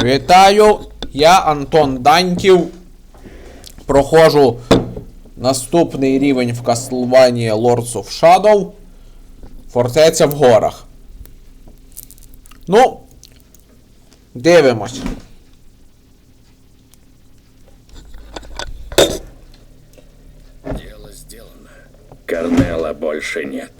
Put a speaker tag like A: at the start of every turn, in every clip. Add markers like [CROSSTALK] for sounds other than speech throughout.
A: Вітаю! Я Антон Даньків. Проходжу наступний рівень в Castlevania Lords of Shadow. Фортеця в горах. Ну. Дивимось.
B: Дело сделано. Корнела больше нет.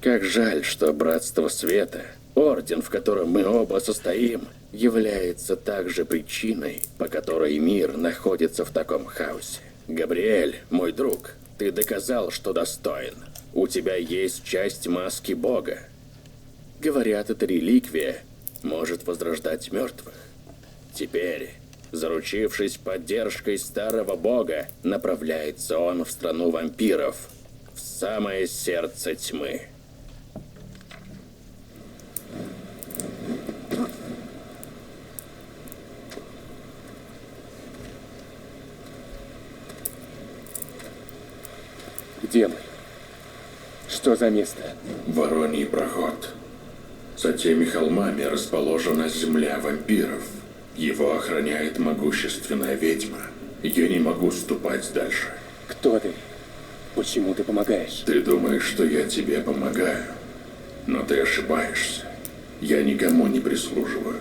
B: Как жаль, что Братство Света, орден, в котором мы оба состоим, является также причиной, по которой мир находится в таком хаосе. Габриэль, мой друг, ты доказал, что достоин. У тебя есть часть маски Бога. Говорят, эта реликвия может возрождать мертвых. Теперь, заручившись поддержкой старого бога, направляется он в страну вампиров, в самое сердце тьмы.
C: Где мы? Что за место?
D: Вороний проход. За теми холмами расположена земля вампиров. Его охраняет могущественная ведьма. Я не могу ступать дальше.
C: Кто ты? Почему ты помогаешь?
D: Ты думаешь, что я тебе помогаю? Но ты ошибаешься. Я никому не прислуживаю.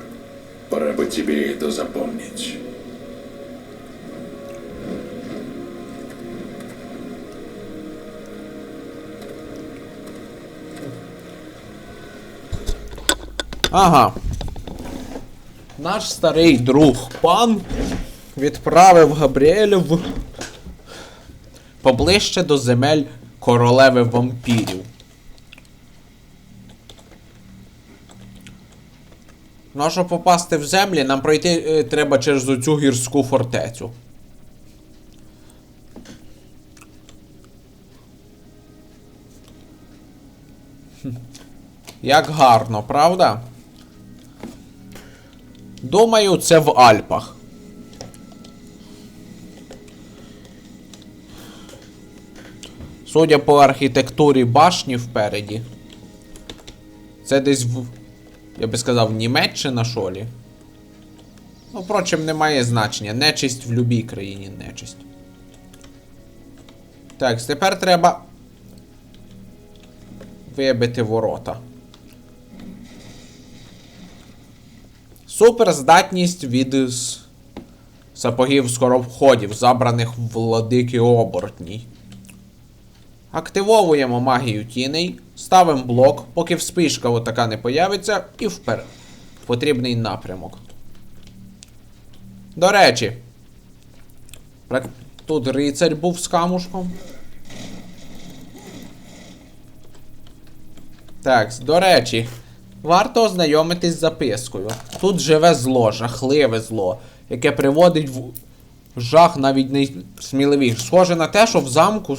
D: Пора бы тебе это запомнить.
A: Ага. Наш старий друг пан відправив Габріеля в поближче до земель королеви вампірів. Ну, а щоб попасти в землі, нам пройти е, треба через оцю гірську фортецю. Як гарно, правда? Думаю, це в Альпах. Судя по архітектурі башні впереді. Це десь в. Я би сказав, Німеччина шолі. Ну, впрочем, немає значення. Нечисть в любій країні нечисть. Так, тепер треба. Вибити ворота. Суперздатність від сапогів скоровходів, забраних владики оборотній. Активовуємо магію тіней, ставимо блок, поки вспишка отака не появиться, і вперед. Потрібний напрямок. До речі. Тут рицарь був з камушком. Так, до речі, варто ознайомитись з запискою. Тут живе зло, жахливе зло, яке приводить в жах навіть найсміливіших. Схоже на те, що в замку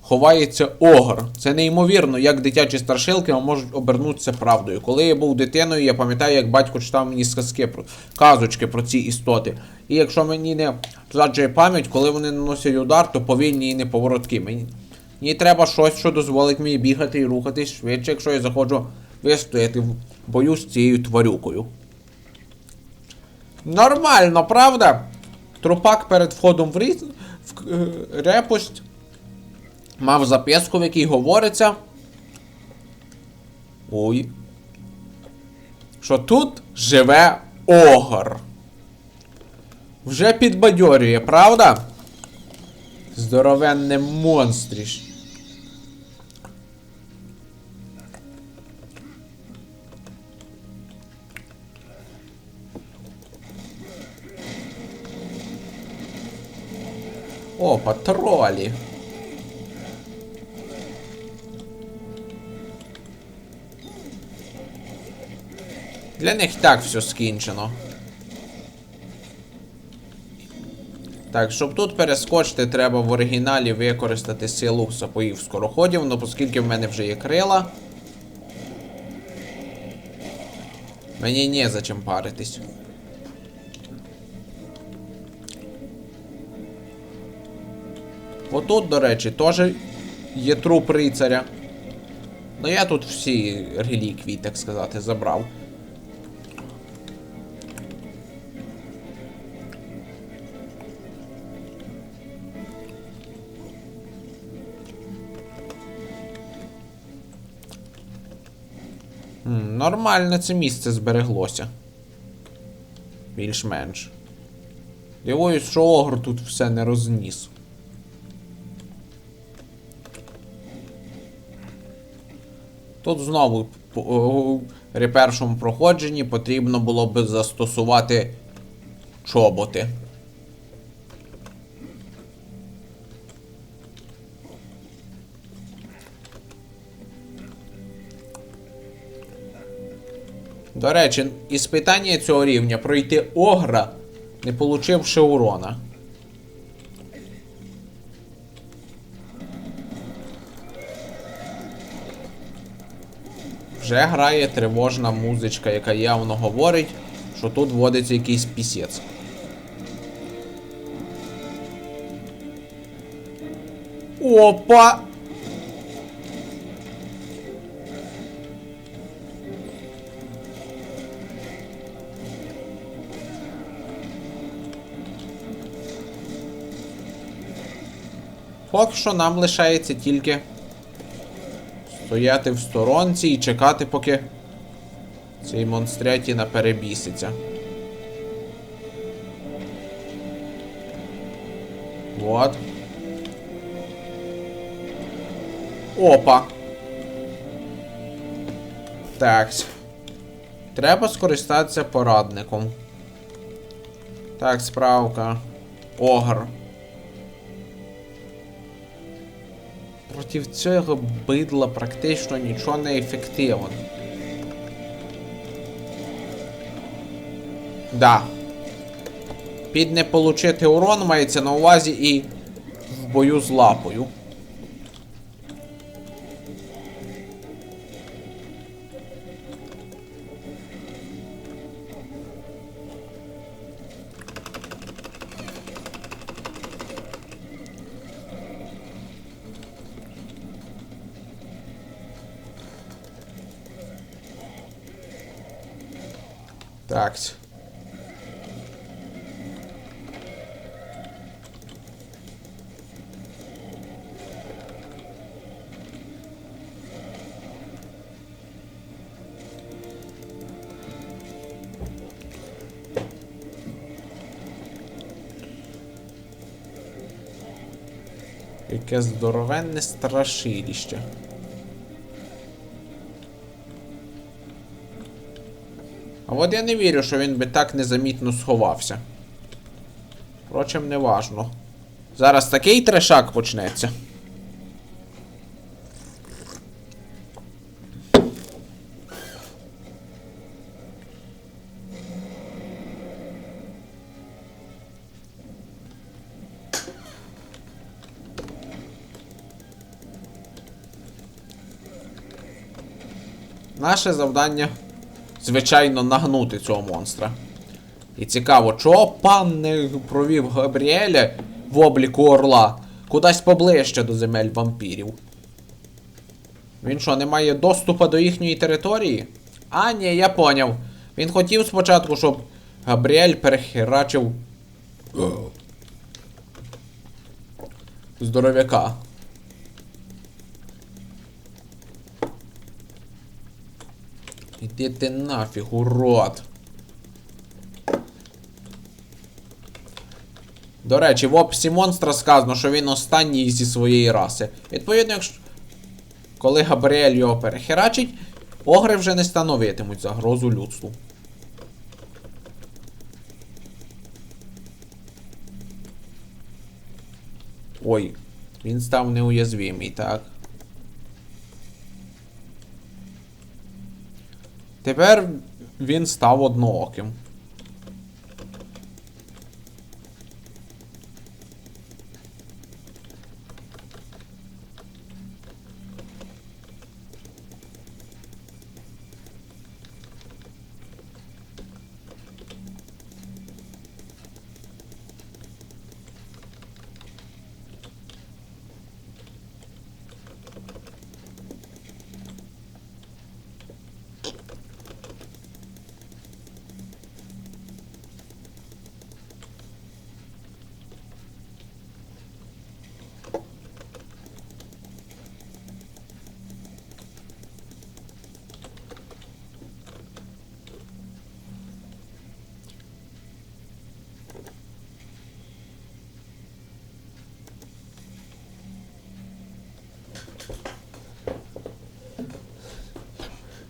A: ховається огр. Це неймовірно, як дитячі страшилки можуть обернутися правдою. Коли я був дитиною, я пам'ятаю, як батько читав мені сказки про казочки про ці істоти. І якщо мені не зраджує пам'ять, коли вони наносять удар, то повільні і неповороткі. Мені, мені треба щось, що дозволить мені бігати і рухатись швидше, якщо я заходжу вистояти в бою з цією тварюкою. Нормально, правда? Трупак перед входом в, різ... в е, репость мав записку, в якій говориться. Ой. Що тут живе огр. Вже підбадьорює, правда? Здоровенне монстріш. О, патролі. Для них так все скінчено. Так, щоб тут перескочити, треба в оригіналі використати силу сапоїв скороходів, ну оскільки в мене вже є крила. Мені не за чим паритись. Отут, до речі, теж є труп рицаря. Ну я тут всі реліквії, так сказати, забрав. М, нормально це місце збереглося. Більш-менш. Дивуюсь, що огр тут все не розніс. Тут знову при першому проходженні потрібно було би застосувати чоботи. До речі, іспитання цього рівня пройти огра, не получивши урона. Вже грає тривожна музичка, яка явно говорить, що тут водиться якийсь пісець. Опа! Поки що нам лишається тільки стояти в сторонці і чекати, поки цей монстрятіна перебіситься. Вот. Опа. Такс. Треба скористатися порадником. Так, справка. Огр. Проти цього бидла практично нічого не ефективно. Да. Під не получити урон мається на увазі і в бою з лапою. Так. Яке здоровенне страшилище. От я не вірю, що він би так незамітно сховався. Впрочем, не важно. Зараз такий трешак почнеться. Наше завдання, звичайно, нагнути цього монстра. І цікаво, чого пан не провів Габріеля в обліку орла кудись поближче до земель вампірів. Він що, не має доступу до їхньої території? А, ні, я поняв. Він хотів спочатку, щоб Габріель перехерачив. Здоров'яка. Іди ти нафіг, урод. До речі, в описі монстра сказано, що він останній зі своєї раси. Відповідно, якщо. Коли Габріель його перехерачить, огри вже не становитимуть загрозу людству. Ой, він став неуязвимий, так. Тепер він став однооким.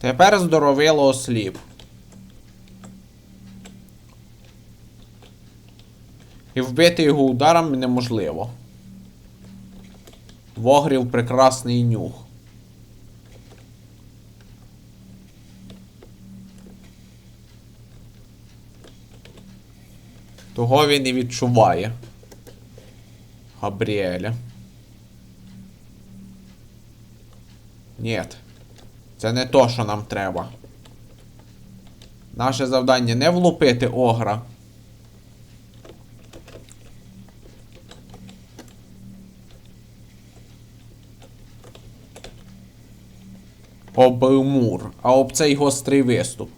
A: Тепер здоровило осліп. І вбити його ударом неможливо. Вогрів прекрасний нюх. Того він і відчуває. Габріеля. Нєт. Це не то, що нам треба. Наше завдання не влупити огра. Об мур, а об цей гострий виступ.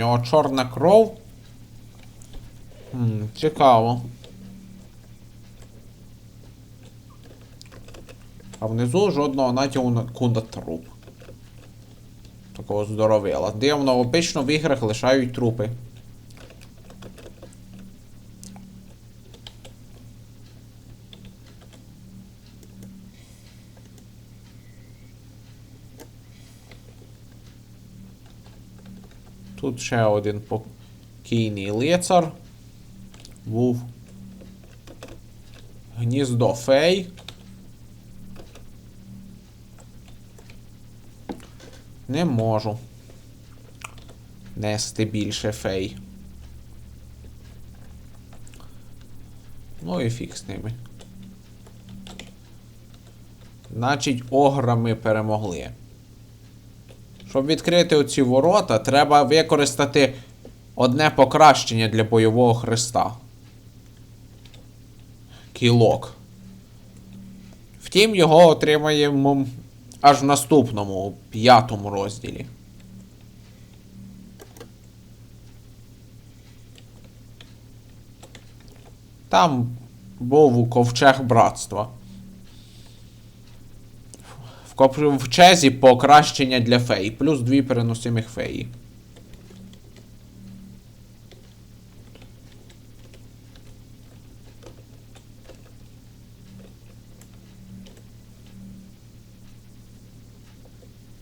A: Нього чорна кров. Хм, цікаво. А внизу жодного натягу на труп. Такого здоровила. Дивно, обично в іграх лишають трупи. Тут ще один покійний лицар. Був. Гніздо фей. Не можу. Нести більше фей. Ну і фіг з ними. Значить, огра ми перемогли. Щоб відкрити оці ворота, треба використати одне покращення для бойового хреста. Кілок. Втім, його отримаємо аж в наступному, у п'ятому розділі. Там був ковчег братства. В ковчезі покращення для фей, плюс дві переносимих феї.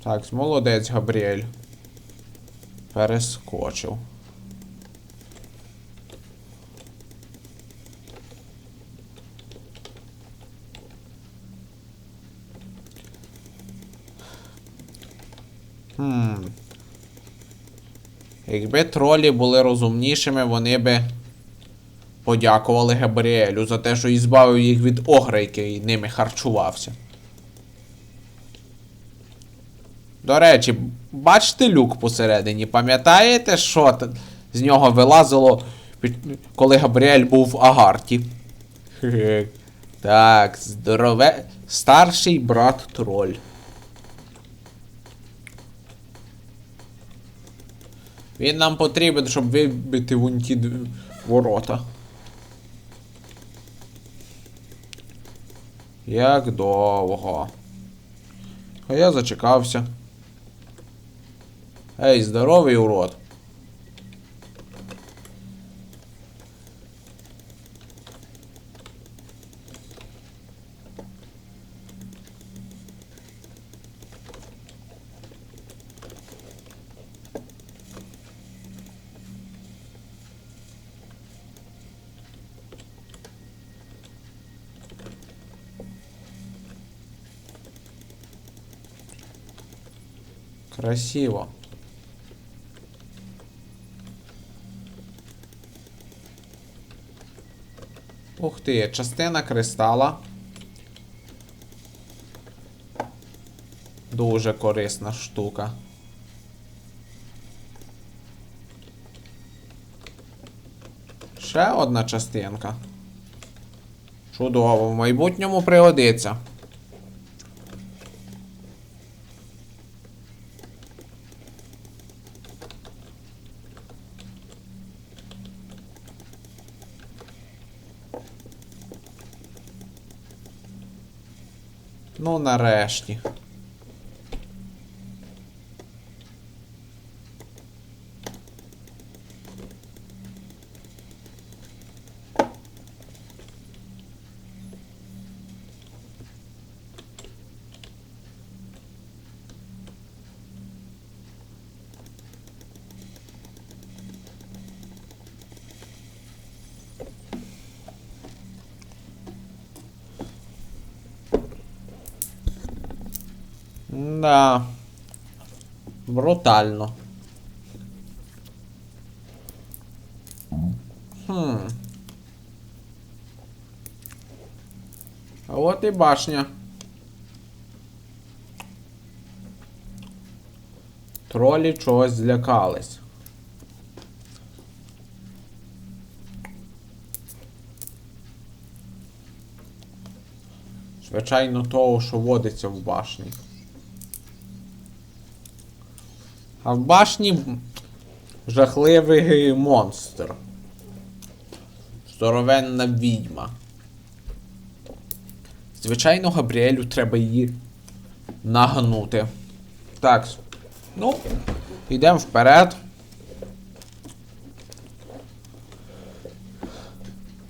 A: Так, молодець Габріель. Перескочив. Хм. Якби тролі були розумнішими, вони би подякували Габріелю за те, що і збавив їх від огра, який ними харчувався. До речі, бачите люк посередині? Пам'ятаєте, що з нього вилазило, коли Габріель був в Агарті? [LAUGHS] Так, здорове. Старший брат троль. Він нам потрібен, щоб вибити вон ті ворота. Як довго. А я зачекався. Ей, здоровий урод. Красиво. Ух ти, частина кристала. Дуже корисна штука. Ще одна частинка. Чудово, в майбутньому пригодиться. Ну, нарешті. Да. Брутально. Хм. От і башня. Тролі чогось злякались. Звичайно, того, що водиться в башні. А в башні жахливий монстр. Здоровенна відьма. Звичайно, Габріелю треба її нагнути. Так. Ну, йдемо вперед.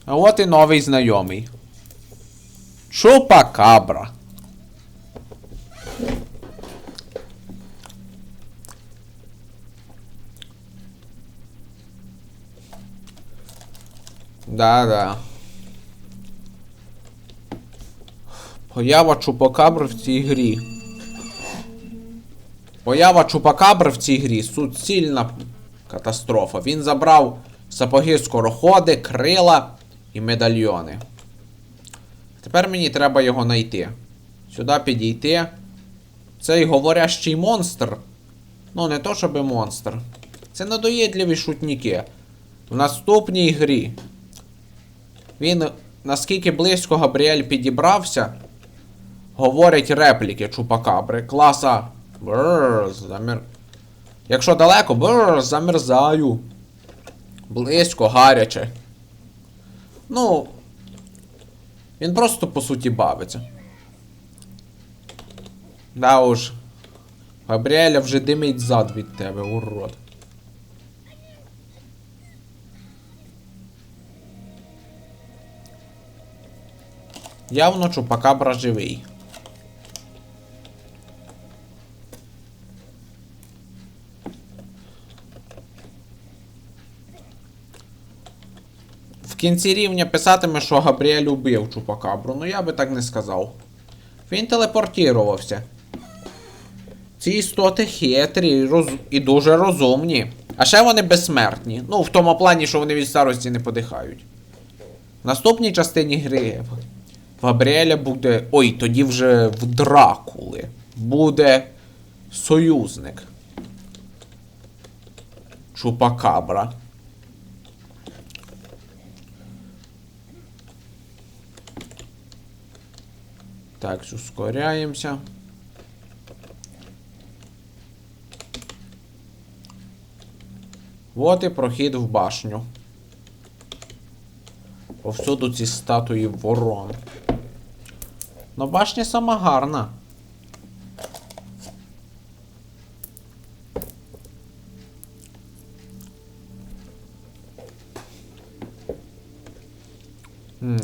A: А от і новий знайомий. Чупакабра. Да-да. Поява Чупакабри в цій грі. Поява Чупакабри в цій грі суцільна катастрофа. Він забрав сапоги скороходи, крила і медальйони. Тепер мені треба його знайти. Сюди підійти. Цей говорящий монстр. Ну, не то щоб монстр. Це надоєдливі шутніки. В наступній грі. Він наскільки близько Габріель підібрався, говорить репліки Чупакабри. Класа. Бррр, замір... Якщо далеко, бррр, замерзаю. Близько, гаряче. Ну. Він просто по суті бавиться. Да уж. Габріеля вже димить зад від тебе, урод. Явно Чупакабра живий. В кінці рівня писатиме, що Габріель убив Чупакабру, ну я би так не сказав. Він телепортувався. Ці істоти хитрі роз... і дуже розумні. А ще вони безсмертні. Ну, в тому плані, що вони від старості не подихають. В наступній частині гри в Габріеля буде. Ой, тоді вже в Дракули. Буде союзник. Чупакабра. Так, ускоряємося. Вот і прохід в башню. Повсюду ці статуї ворон. Но башня сама гарна. М,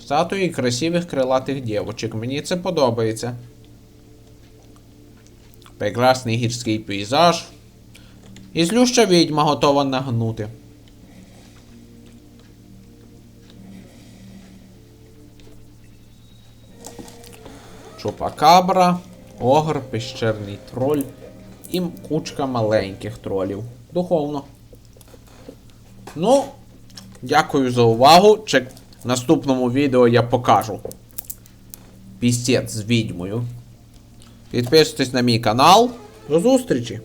A: Статуї красивих крилатих дівочок. Мені це подобається. Прекрасний гірський пейзаж. І злюща відьма готова нагнути. Чупакабра, огр, пещерний троль і кучка маленьких тролів. Духовно. Ну, дякую за увагу. Чек... В наступному відео я покажу. пісець з відьмою. Підписуйтесь на мій канал. До зустрічі!